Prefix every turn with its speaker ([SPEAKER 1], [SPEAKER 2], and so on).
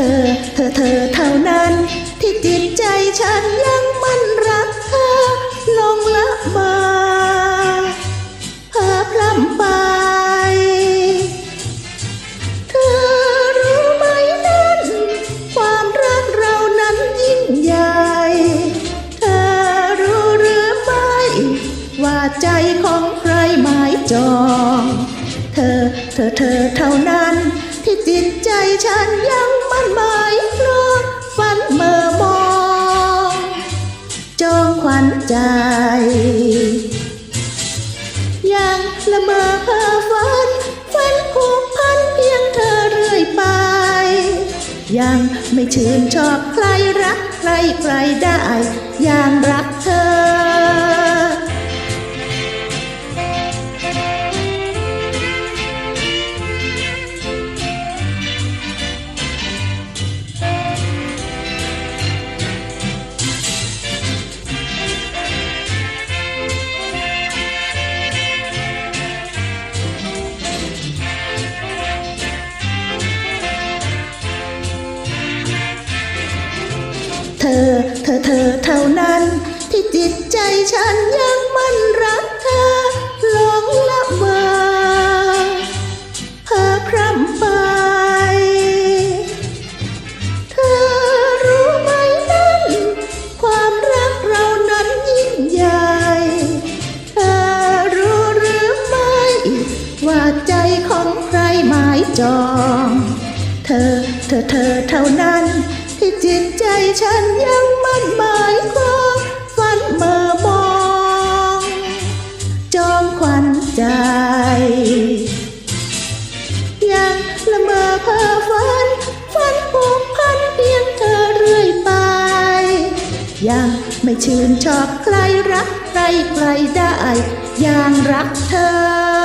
[SPEAKER 1] อ เธอเธอเท่านั้น ที่จิตใจฉันยังมันรักเธอลงละมาเพ้อพลำไป เธอรู้ไหมนั้น ความรักเรานั้นยิ่งใหญ่ เธอรู้หรือไม่ ว่าใจของใครหมายจอง เธอเธอเธอเท่านั้น ที่จิตใจฉันยังมั่นหมายครองฝันเมื่อมองจองขวัญใจ ยังละเมอเพ้อฝันฝันผูกพันเพียงเธอเรื่อยไป ยังไม่ชื่นชอบใครรักใครใครได้ย่างรักเธอ เธอ เธอ เธอเท่านั้น ที่จิตใจฉันยังมั่นรักเธอหลงละเมอเพอพรำไป เธอรู้ไหมนั้น ความรักเรานั้นยิ่งใหญ่ เธอรู้หรือไม่ ว่าใจของใครหมายจอง เธอ เธอ เธอเท่านั้น ที่จิตใจฉันยังมั่นหมายความฝันเมื่อมอง จองขวัญใจ ยังละเมอเพ้อฝัน ฝันผูกพันเพียงเธอเรื่อยไป ยังไม่ชื่นชอบใครรักใครใครได้ย่างรักเธอ